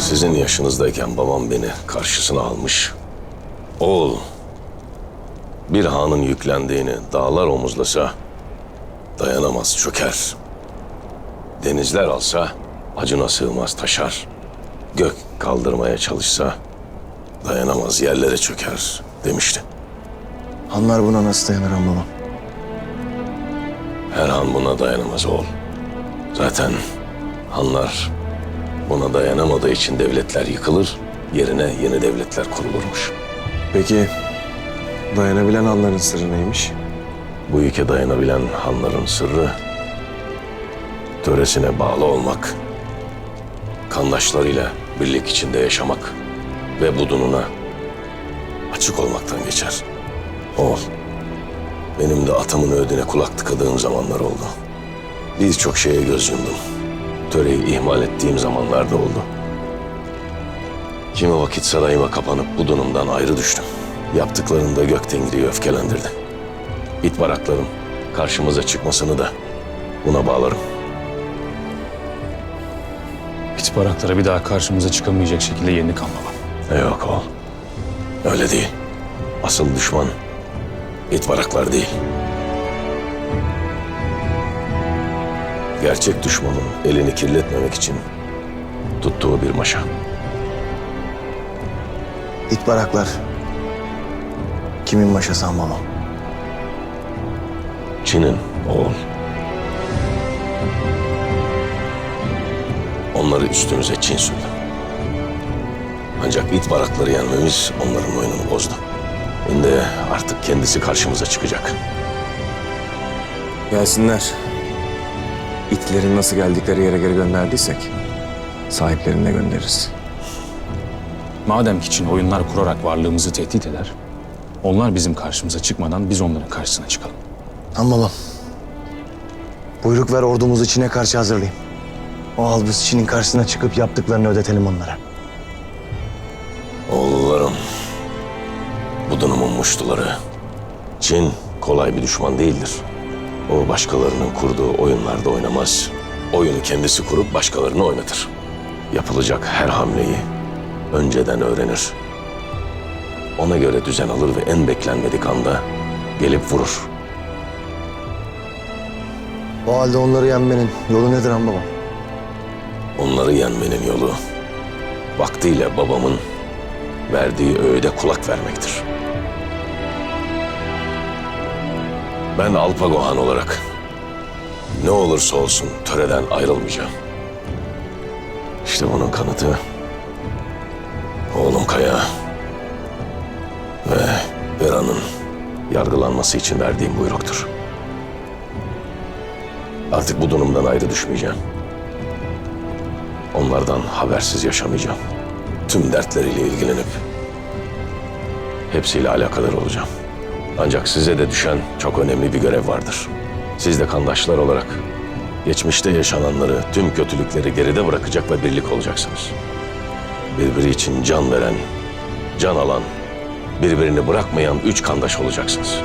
Sizin yaşınızdayken babam beni karşısına almış. Oğul, bir hanın yüklendiğini dağlar omuzlasa dayanamaz çöker. Denizler alsa acına sığmaz taşar. Gök kaldırmaya çalışsa dayanamaz yerlere çöker demişti. Hanlar buna nasıl dayanır han babam? Her han buna dayanamaz oğul. Zaten hanlar buna dayanamadığı için devletler yıkılır, yerine yeni devletler kurulurmuş. Peki dayanabilen hanların sırrı neymiş? Bu yıke dayanabilen hanların sırrı töresine bağlı olmak, kandaşlarıyla birlik içinde yaşamak ve budununa açık olmaktan geçer. Oğul, benim de atamın ödüne kulak tıkadığım zamanlar oldu. Birçok şeye göz yumdum. Töreyi ihmal ettiğim zamanlarda oldu. Kimi vakit sarayıma kapanıp budunumdan ayrı düştüm. Yaptıklarında gök tengriyi öfkelendirdi. İt barakların karşımıza çıkmasını da buna bağlarım. Pit baraklara bir daha karşımıza çıkamayacak şekilde yerini kan baba. Yok oğul. Öyle değil. Asıl düşman it baraklar değil. Gerçek düşmanın elini kirletmemek için tuttuğu bir maşa. İt baraklar. Kimin maşası han babam? Çin'in oğul. Onları üstümüze Çin sürdü. Ancak it barakları yenmemiz onların oyununu bozdu. Şimdi artık kendisi karşımıza çıkacak. Gelsinler. İtlerin nasıl geldikleri yere geri gönderdiysek sahiplerini de göndeririz. Madem ki Çin oyunlar kurarak varlığımızı tehdit eder, onlar bizim karşımıza çıkmadan biz onların karşısına çıkalım. Babam. Buyruk ver ordumuzu Çin'e karşı hazırlayayım. O albus Çin'in karşısına çıkıp yaptıklarını ödetelim onlara. Oğullarım, budunumun muştuları. Çin kolay bir düşman değildir. O başkalarının kurduğu oyunlarda oynamaz. Oyunu kendisi kurup başkalarını oynatır. Yapılacak her hamleyi önceden öğrenir. Ona göre düzen alır ve en beklenmedik anda gelip vurur. O halde onları yenmenin yolu nedir han babam? Onları yenmenin yolu vaktiyle babamın verdiği öğüde kulak vermektir. Ben Alpagohan olarak ne olursa olsun töreden ayrılmayacağım. İşte bunun kanıtı oğlum Kaya ve Bera'nın yargılanması için verdiğim buyruktur. Artık bu durumdan ayrı düşmeyeceğim. Onlardan habersiz yaşamayacağım. Tüm dertleriyle ilgilenip hepsiyle alakadar olacağım. Ancak size de düşen çok önemli bir görev vardır. Siz de kandaşlar olarak geçmişte yaşananları, tüm kötülükleri geride bırakacak ve birlik olacaksınız. Birbiri için can veren, can alan, birbirini bırakmayan üç kandaş olacaksınız.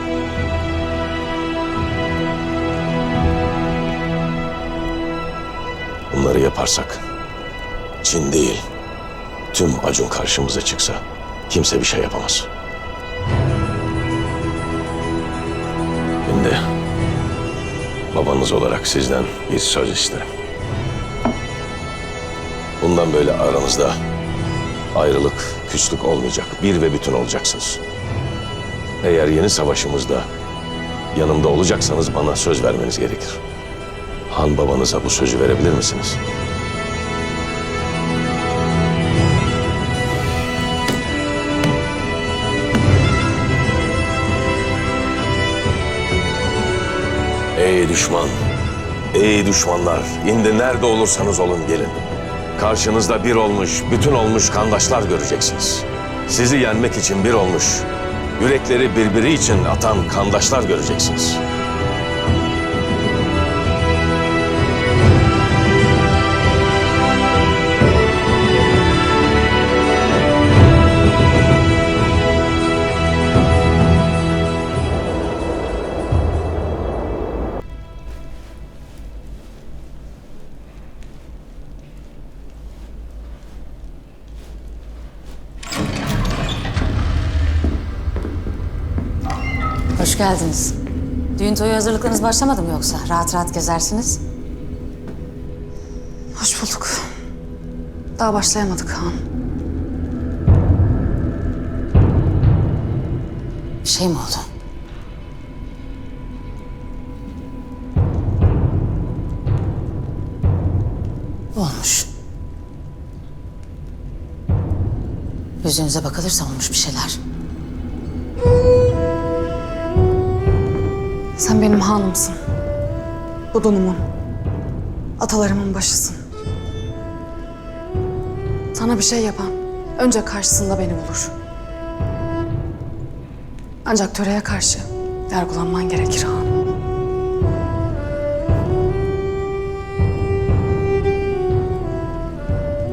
Bunları yaparsak Çin değil, tüm Acun karşımıza çıksa kimse bir şey yapamaz. Şimdi babanız olarak sizden bir söz isterim. Bundan böyle aranızda ayrılık, küslük olmayacak. Bir ve bütün olacaksınız. Eğer yeni savaşımızda yanımda olacaksanız bana söz vermeniz gerekir. Han babanıza bu sözü verebilir misiniz? Ey düşman, ey düşmanlar, indi nerede olursanız olun gelin. Karşınızda bir olmuş, bütün olmuş kandaşlar göreceksiniz. Sizi yenmek için bir olmuş, yürekleri birbiri için atan kandaşlar göreceksiniz. Hoş geldiniz. Düğün toyu hazırlıklarınız başlamadı mı yoksa? Rahat rahat gezersiniz. Hoş bulduk. Daha başlayamadık Han. Bir şey mi oldu? Olmuş. Yüzünüze bakılırsa olmuş bir şeyler. Sen benim hanımsın. Budunumun. Atalarımın başısın. Sana bir şey yapan önce karşısında beni bulur. Ancak töreye karşı yargılanman gerekir Han.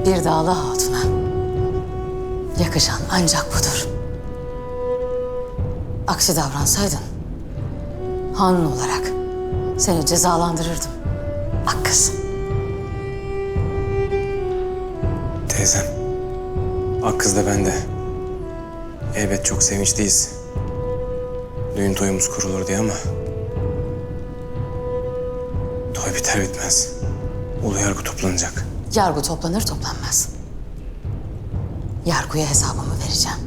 Bir dağlı hatuna yakışan ancak budur. Aksi davransaydın hanın olarak seni cezalandırırdım. Bak kız. Teyzem. Ak kız da ben de. Elbet çok sevinçliyiz. Düğün toyumuz kurulur diye ama... Toy biter bitmez. Ulu yargı toplanacak. Yargı toplanır toplanmaz. Yargıya hesabımı vereceğim.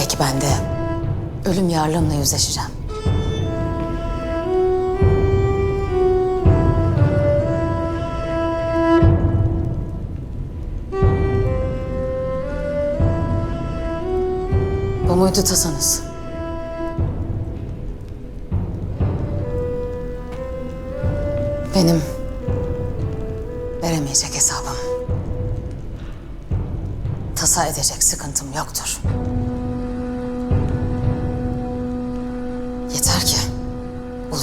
Belki ben de ölüm yarlığımla yüzleşeceğim. Bu muydu tasanız? Benim veremeyecek hesabım. Tasa edecek sıkıntım yoktur.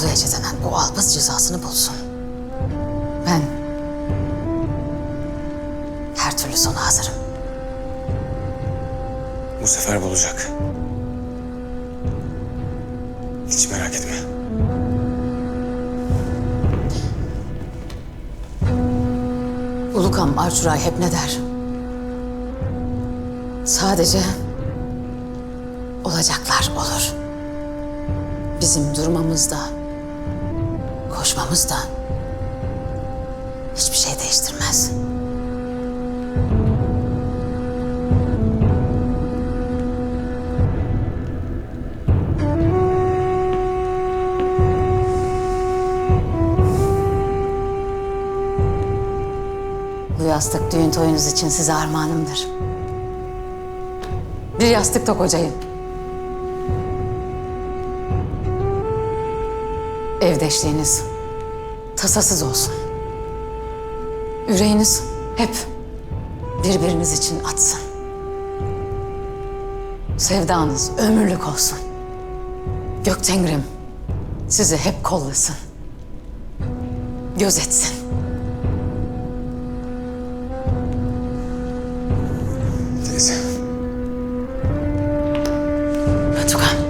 Ece denen bu albaz cezasını bulsun. Ben her türlü sona hazırım. Bu sefer bulacak. Hiç merak etme. Ulukam Arçuray hep ne der? Sadece olacaklar olur. Bizim durmamız da, koşmamız da hiçbir şey değiştirmez. Bu yastık düğün toyunuz için size armağanımdır. Bir yastıkta kocayın. Evdeşliğiniz tasasız olsun. Yüreğiniz hep birbiriniz için atsın. Sevdanız ömürlük olsun. Göktengrim sizi hep kollasın. Gözetsin. Teyze. Batukan.